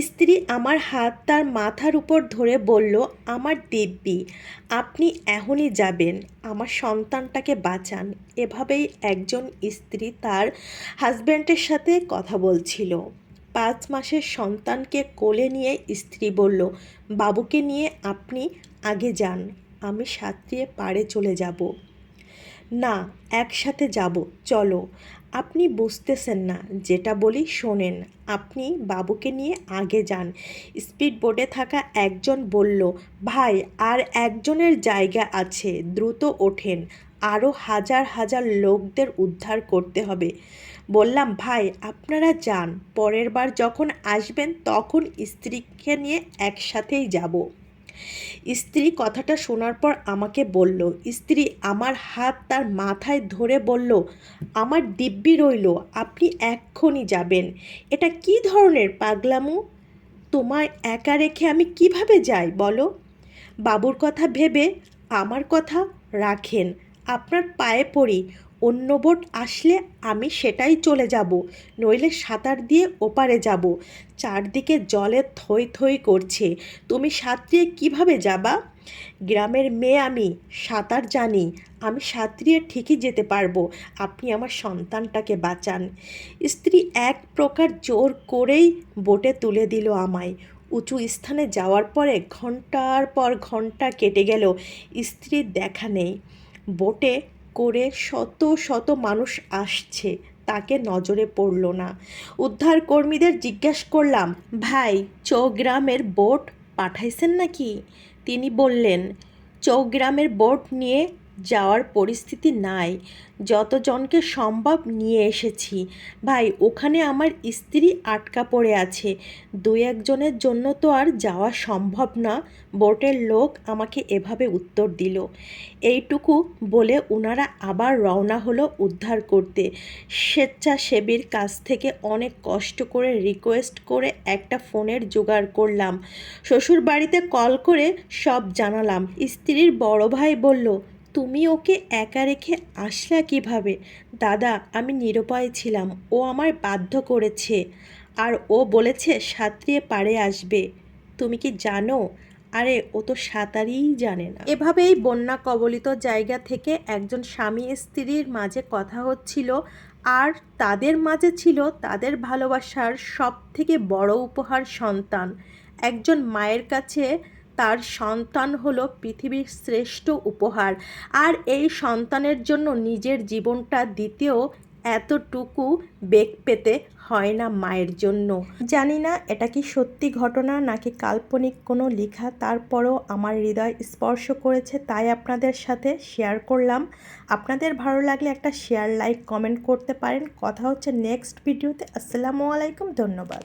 স্ত্রী আমার হাত তার মাথার উপর ধরে বলল, আমার দিব্যি, আপনি এখনই যাবেন, আমার সন্তানটাকে বাঁচান। এভাবেই একজন স্ত্রী তার হাজব্যান্ডের সাথে কথা বলছিল। পাঁচ মাসের সন্তানকে কোলে নিয়ে স্ত্রী বলল, বাবুকে নিয়ে আপনি আগে যান, আমি সাঁতরিয়ে পাড়ে চলে যাব। না, একসাথে যাব, চলো। আপনি বুঝতেছেন না, যেটা বলি শোনেন। আপনি বাবুকে নিয়ে আগে যান। স্পিড বোটে থাকা একজন বলল, ভাই, আর একজনের জায়গা আছে। দ্রুত ওঠেন। আরও হাজার হাজার লোকদের উদ্ধার করতে হবে। বললাম, ভাই, আপনারা যান। পরের বার যখন আসবেন, তখন স্ত্রীকে নিয়ে একসাথেই যাব। স্ত্রী কথাটা শোনার পর আমাকে বলল, স্ত্রী, আমার হাত তার মাথায় ধরে বলল, আমার দিব্যি রইল, আপনি এক্ষুনি যাবেন। এটা কি ধরনের পাগলামু? তোমায় একা রেখে আমি কীভাবে যাই, বলো? বাবুর কথা ভেবে আমার কথা রাখেন। আপনার পায়ে পড়ি অন্য বোট আসলে আমি সেটাই চলে যাব, নইলে সাঁতার দিয়ে ওপারে যাব। চারদিকে জলে থই থই করছে। তুমি সাঁতরিয়ে কীভাবে যাবা? গ্রামের মেয়ে আমি, সাঁতার জানি। আমি সাঁতরিয়ে ঠিকই যেতে পারব। আপনি আমার সন্তানটাকে বাঁচান। স্ত্রী এক প্রকার জোর করেই বোটে তুলে দিল আমায়। উঁচু স্থানে যাওয়ার পরে ঘণ্টার পর ঘণ্টা কেটে গেল। স্ত্রীর দেখা নেই। বোটে করে শত শত মানুষ আসছে। তাকে নজরে পড়ল না। উদ্ধার কর্মীদের জিজ্ঞেস করলাম, ভাই, চৌগ্রামের বোট পাঠাইছেন নাকি? তিনি বললেন, চৌগ্রামের বোট নিয়ে যাওয়ার পরিস্থিতি নাই। যতজনকে সম্ভব নিয়ে এসেছি। ভাই, ওখানে আমার স্ত্রী আটকা পড়ে আছে। দু একজনের জন্য তো আর যাওয়া সম্ভব না। বোটের লোক আমাকে এভাবে উত্তর দিল। এইটুকু বলে ওনারা আবার রওনা হলো উদ্ধার করতে। স্বেচ্ছাসেবীর কাছ থেকে অনেক কষ্ট করে রিকোয়েস্ট করে একটা ফোনের জোগাড় করলাম। শ্বশুর বাড়িতে কল করে সব জানালাম। স্ত্রীর বড় ভাই বলল তুমি ওকে একা রেখে আসলা কীভাবে? দাদা, আমি নিরুপায় ছিলাম। ও আমার বাধ্য করেছে। আর ও বলেছে সাঁতরিয়ে পাড়ে আসবে। তুমি কি জানো? আরে, ও তো সাঁতারই জানে না। এভাবেই বন্যা কবলিত জায়গা থেকে একজন স্বামী স্ত্রীর মাঝে কথা হচ্ছিল। আর তাদের মাঝে ছিল তাদের ভালোবাসার সব থেকে বড় উপহার সন্তান। একজন মায়ের কাছে তার সন্তান হলো পৃথিবীর শ্রেষ্ঠ উপহার। আর এই সন্তানের জন্য নিজের জীবনটা দিতেও এতটুকু বেগ পেতে হয় না মায়ের জন্য। জানি না এটা কি সত্যি ঘটনা নাকি কাল্পনিক কোনো লেখা, তারপরও আমার হৃদয় স্পর্শ করেছে তাই আপনাদের সাথে শেয়ার করলাম। আপনাদের ভালো লাগলে একটা শেয়ার লাইক কমেন্ট করতে পারেন। কথা হচ্ছে নেক্সট ভিডিওতে আসসালামু আলাইকুম, ধন্যবাদ।